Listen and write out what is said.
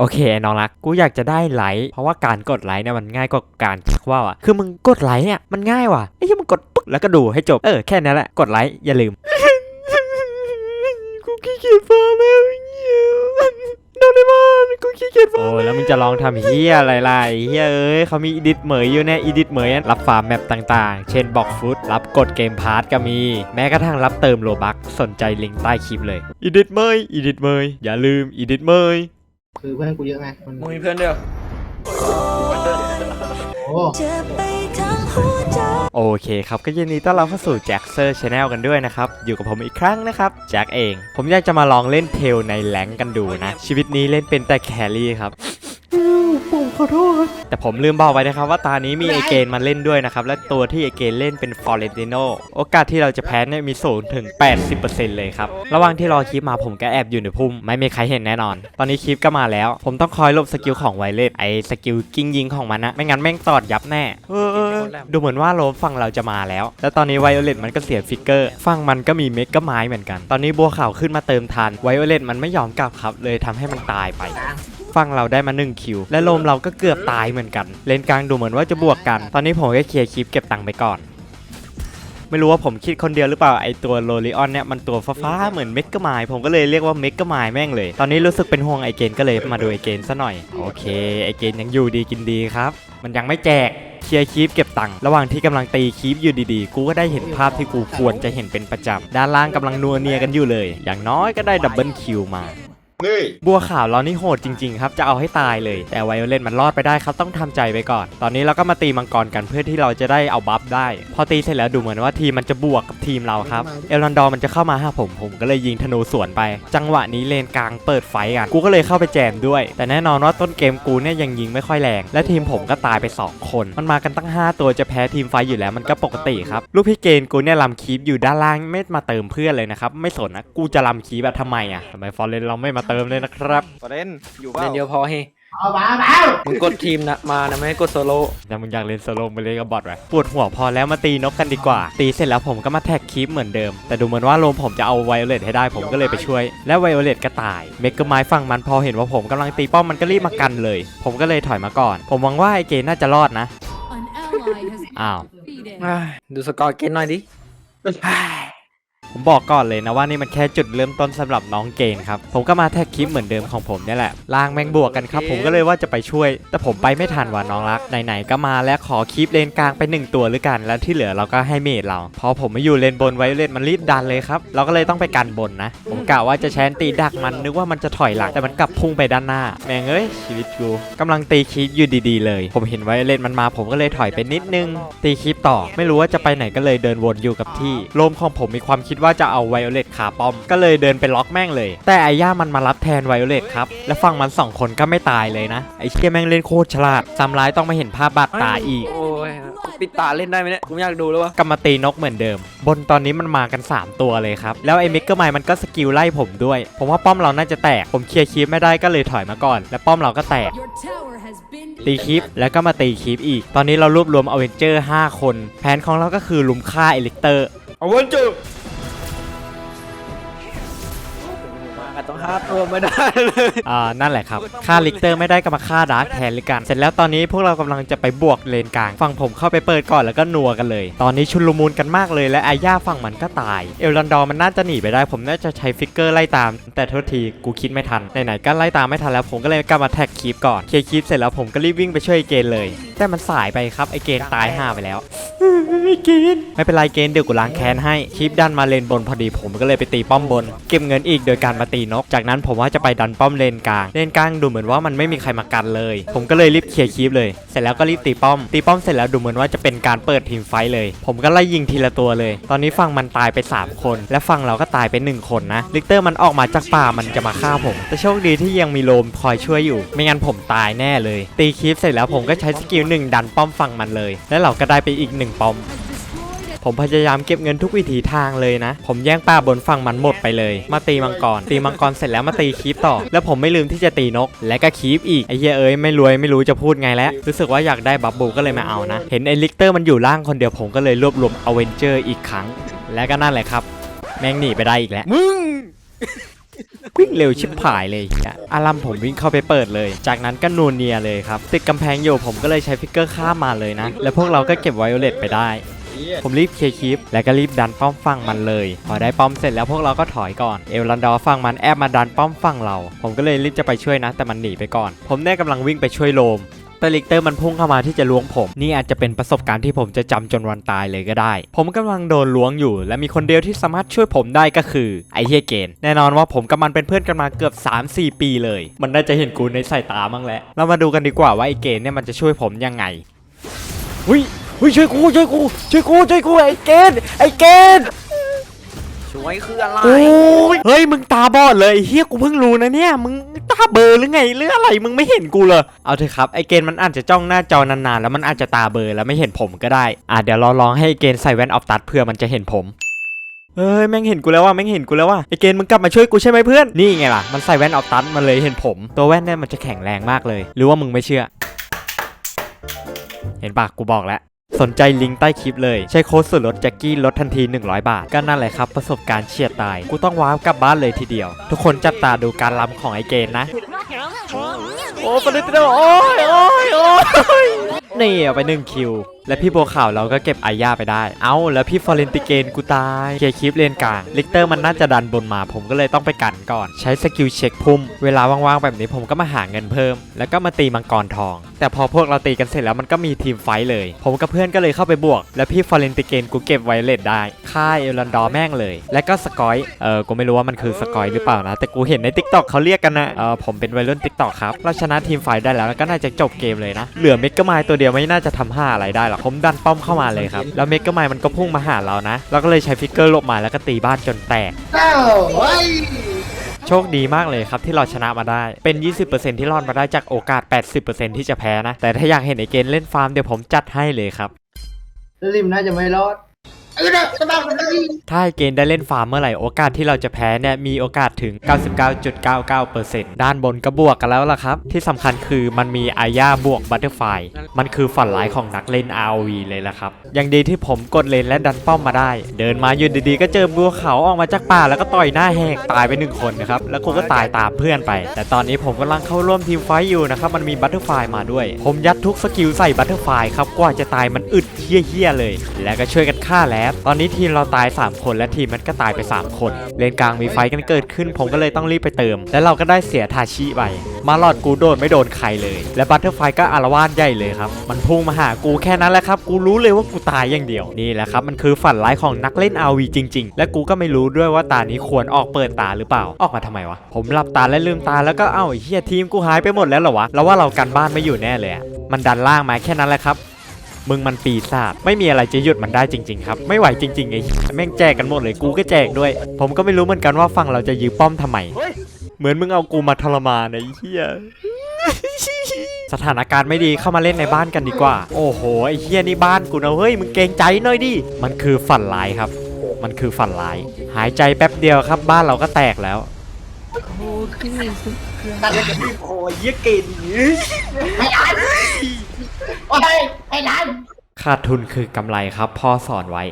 โอเคน้องรัก กูอยากจะได้ไลค์เพราะว่าการกดไลค์เนี่ยมันง่ายกว่าการชักว่าวอะคือมึงกดไลค์เนี่ยมันง่ายว่ะไอ้ที่มึงกดปึ๊กแล้วก็ดูให้จบเออแค่นั้นแหละกดไลค์อย่าลืมกูขี้เกียจฟังแล้วเงี้ยโดนได้บ้านกูขี้เกียจฟังโอ้แล้วมึงจะลองทำเฮียอะไรล่ะไอ้เฮียเอ้ยเขามีอีดิทเหมยอยู่เนี่ยอีดิทเหมยรับฟาร์มแมปต่างๆ เช่นบอกฟุตรับกดเกมพาร์ทก็มี แม้กระทั่งรับเติมโลบักสนใจลิงก์ใต้คลิปเลยอีดิทเมยอีดิทเมยอย่าลืมอีดิทเมย คือเพื่อนกูเยอะไงมันมึงมีเพื่อนเดียวโอ้เจ็บไปทั้งหัวใจ โอเคครับก็ยินดีต้อนรับเข้าสู่แจ็คเซอร์ชาแนลกันด้วยนะครับ อยู่กับผมอีกครั้งนะครับแจ็คเอง ผมอยากจะมาลองเล่นเทลในแรงค์กันดูนะ ชีวิตนี้เล่นเป็นแต่แครี่ครับผมขอโทษแต่ผมลืมบอกไปนะครับว่าตานี้มีไอเกนมาเล่นด้วยนะครับ และตัวที่ไอเกนเล่นเป็นฟอร์เรนติโนโอกาสที่เราจะแพ้เนี่ยมีสูงถึง 80%เลยครับ ระหว่างที่รอคลิปมาผมก็แอบอยู่ในพุ่ม ไม่มีใครเห็นแน่นอน ตอนนี้คลิปก็มาแล้ว ผมต้องคอยหลบสกิลของไวเลสไอสกิลกิ้งยิงของมันนะ ไม่งั้นแม่งตอดยับแน่ เออเออดูเหมือนว่าโลมฝั่งเราจะมาแล้ว แล้วตอนนี้ไวโอเลตมันก็เสียฟิกเกอร์ฝั่งมันก็มีเมกกะไม้เหมือนกัน ตอนนี้บัวขาวขึ้นมาเติมทันไวโอเลตมันไม่ยอมกลับครับ เลยทำให้มันตายไปฝั่งเราได้มา1คิว และโลมเราก็เกือบตายเหมือนกัน เลนกลางดูเหมือนว่าจะบวกกัน ตอนนี้ผมก็เคลียร์คลิปเก็บตังค์ไปก่อน ไม่รู้ว่าผมคิดคนเดียวหรือเปล่าไอตัวโรลิออนเนี่ยมันตัวฟ้าๆเหมือนเมกะไมล์ผมก็เลยเรียกว่าเมกะไมล์แม่งเลย ตอนนี้รู้สึกเป็นห่วงไอเกนก็เลยมาดูไอเกนซะหน่อย โอเค ไอเกนยังอยู่ดีกินดีครับ มันยังไม่แจก ลียร์คลิปเก็บตังค์ระหว่างที่กำลังตีคลิปอยู่ดีๆ กูก็ได้เห็นภาพที่กูควรจะเห็นเป็นประจำด้านล่างกำลังนัวเนียกันอยู่เลย อย่างน้อยก็ได้ดับเบิลคิวมา นี่บัวขาวเรานี่โหดจริงๆครับ จะเอาให้ตายเลย แต่ไวโอเลนมันรอดไปได้ครับ ต้องทำใจไปก่อน ตอนนี้เราก็มาตีมังกรกันเพื่อที่เราจะได้เอาบัฟได้ พอตีเสร็จแล้วดูเหมือนว่าทีมมันจะบวกกับทีมเราครับ เอลรันดอร์มันจะเข้ามาหาผม ผมก็เลยยิงธนูสวนไป จังหวะนี้เลนกลางเปิดไฟกัน กูก็เลยเข้าไปแจมด้วย แต่แน่นอนว่าต้นเกมกูเนี่ยยังยิงไม่ค่อยแรง และทีมผมก็ตายไป 2 คน มันมากันตั้ง 5 ตัวจะแพ้ทีมไฟอยู่แล้วมันก็ปกติครับ ลูกพี่เกณฑ์กูเนี่ยลำคีบอยู่ด้านล่างไม่มาเติมเพื่อนเลยนะครับ ไม่สนนะ กูจะลำคีบแบบทำไมอะทำไมฟอร์เรนเราไม่มาเติมเลยนะครับประเด็นอยู่เปล่าเล่นเดียวพอเฮ้เอาบ้าเปล่ามึงกดทีมนะมานะไม่ให้กดโซโล่แต่มึงอยากเล่นโซโล่ไปเล่นกับบอทไว้ปวดหัวพอแล้วมาตีนกกันดีกว่า ตีเสร็จแล้วผมก็มาแท็กคลิปเหมือนเดิม แต่ดูเหมือนว่าโลมผมจะเอาไวโอเลตให้ได้ผมก็เลยไปช่วย และไวโอเลตก็ตาย เมกะไม้ฝั่งมันพอเห็นว่าผมกำลังตีป้อมมันก็รีบมากันเลย ผมก็เลยถอยมาก่อน ผมหวังว่าไอเกนน่าจะรอดนะ An ally has อ้าว defeated. อ่าดูสกอร์เกนหน่อยดิ ผมบอกก่อนเลยนะว่านี่มันแค่จุดเริ่มต้นสำหรับน้องเกณฑ์ครับ ผมก็มาแท็กคลิปเหมือนเดิมของผมเนี่ยแหละล่างแมงบวกกันครับ ผมก็เลยว่าจะไปช่วย แต่ผมไปไม่ทันว่ะน้องรัก ไหนๆก็มาแล้วขอคลิปเลนกลางไปหนึ่งตัวหรือกัน แล้วที่เหลือเราก็ให้เมดเรา พอผมไม่อยู่เลนบนไว้เลนมันรีบดันเลยครับ เราก็เลยต้องไปกันบนนะ ผมกะว่าจะแชนตีดักมันนึกว่ามันจะถอยหลังแต่มันกลับพุ่งไปด้านหน้า แม่งเอ้ยชีวิตกูกำลังตีคลิปอยู่ดีๆ เลย ผมเห็นไว้เลนมันมา ผมก็เลยถอยไปนิดนึง ตีคลิปต่อ ไม่รู้ว่าจะไปไหนก็เลยเดินวนอยู่กับที่โลมของผมมีความคิดว่าจะเอาไวโอเลตขาป้อม ก็เลยเดินไปล็อกแม่งเลย แต่ไอ้ย่ามันมารับแทนไวโอเลตครับ และฝั่งมันสองคนก็ไม่ตายเลยนะ ไอ้เชี่ยแม่งเล่นโคตรฉลาดซ้ำร้ายต้องมาเห็นภาพบาดตาอีก โอ้ยปิดตาเล่นได้ไหมเนี่ยกูไม่อยากดูแล้ววะกลับมาตีนกเหมือนเดิม บนตอนนี้มันมากัน 3 ตัวเลยครับ แล้วไอ้มิกเกอร์ไมมันก็สกิลไล่ผมด้วย ผมว่าป้อมเราน่าจะแตก ผมเคลียร์คีปไม่ได้ก็เลยถอยมาก่อน และป้อมเราก็แตก Your tower has been ตีคลิปแล้วก็มาตีคลิปอีก ตอนนี้เรารวบรวมอเวนเจอร์ 5 คน แผนของเราก็คือลุมฆ่าเอลิกเตอร์เอา a เว้นจูมากันต้องห้าตัวไม่ได้เลยอ่านั่นแหละครับฆ่าลิกเตอร์ไม่ได้ก็มาฆ่าดาร์กแทนเลยกันเสร็จแล้วตอนนี้พวกเรากำลังจะไปบวกเลนกลางฝั่งผมเข้าไปเปิดก่อนแล้วก็นัวกันเลย ตอนนี้ชุลมุนกันมากเลยและอาย่าฝั่งมันก็ตาย เอลรันดอร์มันน่าจะหนีไปได้ผมน่าจะใช้ฟิกเกอร์ไล่ตาม แต่โทษทีกูคิดไม่ทันไหนๆก็ไล่ตามไม่ทันแล้วผมก็เลยกลับมาแท็กคีปก่อนเคลียร์คีปเสร็จแล้วผมก็รีบวิ่งไปช่วยไอ้เกณฑ์เลย แต่มันสายไปครับไอเกณฑ์ตายห่าไปแล้วไม่เกณฑ์ไม่เป็นไรเกณฑ์เดี๋ยวกูล้างแค้นให้คลิปดันมาเลนบนพอดีผมก็เลยไปตีป้อมบน เก็บเงินอีกโดยการมาตีนกจากนั้นผมว่าจะไปดันป้อมเลนกลาง เลนกลางดูเหมือนว่ามันไม่มีใครมากันเลย ผมก็เลยรีบเคลียร์คลิปเลย เสร็จแล้วก็รีบตีป้อม ตีป้อมเสร็จแล้วดูเหมือนว่าจะเป็นการเปิดทีมไฟเลย ผมก็ไล่ยิงทีละตัวเลย ตอนนี้ฝั่งมันตายไป 3 คน และฝั่งเราก็ตายไป 1 คนนะลิกเตอร์มันออกมาจากป่ามันจะมาฆ่าผม แต่โชคดีที่ยังมีโลมคอยช่วยอยู่ ไม่งั้นผมตายแน่เลย ตีคลิปเสร็จแล้วผมก็ใช้สกิลหนึ่งดันป้อมฝั่งมันเลย และเราก็ได้ไปอีกหนึ่งป้อม ผมพยายามเก็บเงินทุกวิถีทางเลยนะ ผมแย่งป้าบนฝั่งมันหมดไปเลย มาตีมังกร ตีมังกรเสร็จแล้วมาตีคีปต่อ แล้วผมไม่ลืมที่จะตีนก และก็คีปอีกไอ้เหี้ยเอ้ยไม่รวยไม่รู้จะพูดไงแล้ว รู้สึกว่าอยากได้บับบูก็เลยมาเอานะ เห็นไอ้ลิกเตอร์มันอยู่ล่างคนเดียวผมก็เลยรวบรวมอเวนเจอร์อีกครั้ง และก็นั่นแหละครับ แม่งหนีไปได้อีกแล้ว มึงวิ่งเร็วชิบหายเลยเหี้ยอารัมผมวิ่งเข้าไปเปิดเลย จากนั้นก็นูนเนียเลยครับ ติดกำแพงอยู่ผมก็เลยใช้ฟิกเกอร์ข้ามมาเลยนะ แล้วพวกเราก็เก็บไวโอเลตไปได้ ผมรีบเคลียร์คลิปแล้วก็รีบดันป้อมฝั่งมันเลย พอได้ป้อมเสร็จแล้วพวกเราก็ถอยก่อนเอลลันดอร์ฝั่งมันแอบมาดันป้อมฝั่งเรา ผมก็เลยรีบจะไปช่วยนะ แต่มันหนีไปก่อน ผมแน่กำลังวิ่งไปช่วยโลมแต่ลิกเตอร์มันพุ่งเข้ามาที่จะล้วงผม นี่อาจจะเป็นประสบการณ์ที่ผมจะจำจนวันตายเลยก็ได้ ผมกำลังโดนล้วงอยู่ และมีคนเดียวที่สามารถช่วยผมได้ก็คือ ไอเฮียเกนแน่นอนว่าผมกับมันเป็นเพื่อนกันมาเกือบ 3-4 ปีเลย มันน่าจะเห็นกูในสายตามั้งแหละเรามาดูกันดีกว่าว่าไอเกนเนี่ยมันจะช่วยผมยังไงหุย หุยช่วยกูช่วยกูช่วยกูช่วยกูไอเกนไอเกนช่วยคืออะไรโอ้ยเฮ้ยมึงตาบอดเลยไอ้เฮียกูเพิ่งรู้นะเนี่ยมึงตาเบลอหรือไงหรืออะไรมึงไม่เห็นกูเลยเอาเถอะครับไอเกนมันอาจจะจ้องหน้าจอนานๆแล้วมันอาจจะตาเบลอแล้วไม่เห็นผมก็ได้อะเดี๋ยวเราลองให้ไอ้เกนใส่แว่นออฟตัดเพื่อมันจะเห็นผมเฮ้ยแม่งเห็นกูแล้วว่ะแม่งเห็นกูแล้วว่ะไอเกนมึงกลับมาช่วยกูใช่ไหมเพื่อนนี่ไงล่ะมันใส่แว่นออฟตัดมันเลยเห็นผม ตัวแว่นเนี่ยมันจะแข็งแรงมากเลย หรือว่ามึงไม่เชื่อ เห็นปะกูบอกแล้ว สนใจลิงก์ใต้คลิปเลย ใช้โค้ดส่วนลดแจ็คกี้ลดทันที 100 บาท ก็นั่นแหละครับ ประสบการณ์เฉียดตาย กูต้องว้าวกลับบ้านเลยทีเดียว ทุกคนจับตาดูการลำของไอเกนนะ โอ้ปนิดเดียวโอ้ยโอ้ยโอ้ยนี่เอาไปหนึ่งคิว และพี่บัวขาวเราก็เก็บไอย่าไปได้ เอ้า แล้วพี่ฟอเรนติเกนกูตายเคลียร์คลิปเลนกลางลิกเตอร์มันน่าจะดันบนมา ผมก็เลยต้องไปกันก่อน ใช้สกิลเช็คพุ่ม เวลาว่างๆแบบนี้ผมก็มาหาเงินเพิ่ม แล้วก็มาตีมังกรทอง แต่พอพวกเราตีกันเสร็จแล้วมันก็มีทีมไฟท์เลย ผมกับเพื่อนก็เลยเข้าไปบวก แล้วพี่ฟอเรนติเกนกูเก็บไวเลตได้ค่ายเอลันดอร์แม่งเลย และก็สกอย เออกูไม่รู้ว่ามันคือสกอยหรือเปล่านะ แต่กูเห็นใน t ิ k t o k เขาเรียกกันนะ เออผมเป็นวัยรุ่น t ิ k t o k ครับ เราชนะทีมไฟท์ได้แล้วก็น่าจะจบเกมเลยนะ เหลือเมกะไมล์ตัวเดียวไม่น่าจะทำห้าอะไรได้หรอกผมดันป้อมเข้ามาเลยครับ แล้วเมกะไมล์มันก็พุ่งมาหาเรานะ เราก็เลยใช้ฟิกเกอร์หลบมาแล้วก็ตีบ้านจนแตก โชคดีมากเลยครับที่เราชนะมาได้ เป็น 20%ที่รอดมาได้จากโอกาส 80%ที่จะแพ้นะ แต่ถ้าอยากเห็นไอเกนเล่นฟาร์มเดี๋ยวผมจัดให้เลยครับริมน่าจะไม่รอด ถ้าไอเกนได้เล่นฟาร์มเมื่อไหร่โอกาสที่เราจะแพ้เนี่ยมีโอกาสถึง 99.99%ด้านบนก็บวกกันแล้วล่ะครับ ที่สำคัญคือมันมีอาญาบวกบัตเตอร์ไฟมันคือฝันร้ายของนักเล่น ROV เลยล่ะครับยังดีที่ผมกดเลนและดันป้อมมาได้ เดินมาอยู่ดีๆ ก็เจอบัวเขาออกมาจากป่าแล้วก็ต่อยหน้าแหกตายไปหนึ่งคนนะครับแล้วกูก็ตายตามเพื่อนไป แต่ตอนนี้ผมกำลังเข้าร่วมทีมไฟท์อยู่นะครับมันมีบัตเตอร์ไฟมาด้วย ผมยัดทุกสกิลใส่บัตเตอร์ไฟครับกว่าจะตายมันอึดเฮี้ยๆเลย แล้วก็ช่วยกันฆ่าแล้วตอนนี้ทีมเราตาย 3 คนและทีมมันก็ตายไป 3 คน เลนกลางมีไฟกันเกิดขึ้น ผมก็เลยต้องรีบไปเติม แล้วเราก็ได้เสียทาชิไป มาหลอดกูโดนไม่โดนใครเลย และบัตเตอร์ไฟก็อารวาสใหญ่เลยครับ มันพุ่งมาหากูแค่นั้นแหละครับ กูรู้เลยว่ากูตายอย่างเดียว นี่แหละครับ มันคือฝันร้ายของนักเล่น RV จริง ๆ และกูก็ไม่รู้ด้วยว่าตานี้ควรออกเปิดตาหรือเปล่า ออกมาทำไมวะ ผมหลับตาและลืมตาแล้วก็เอ้าเฮียทีมกูหายไปหมดแล้วเหรอวะ แล้วว่าเรากันบ้านไม่อยู่แน่เลย มันดันล่างมาแค่นั้นแหละครับ มึงมันปีศาจไม่มีอะไรจะหยุดมันได้จริงๆครับ ไม่ไหวจริงๆไอ้เฮียแม่งแจกกันหมดเลยกูก็แจกด้วย ผมก็ไม่รู้เหมือนกันว่าฝั่งเราจะยื้อป้อมทำไม เหมือนมึงเอากูมาทรมานไอ้เหี้ยสถานการณ์ไม่ดีเข้ามาเล่นในบ้านกันดีกว่า โอ้โหไอ้เหี้ยนี่บ้านกูนะเฮ้ยมึงเกรงใจหน่อยดิมันคือฝันร้ายครับ มันคือฝันร้าย หายใจแป๊บเดียวครับ บ้านเราก็แตกแล้ว ตัดเลยกับพี่โอ้ยเยี่ยกินไม่ได้โอ้ยไอ้นั่นขาดทุนคือกำไรครับ พ่อสอนไว้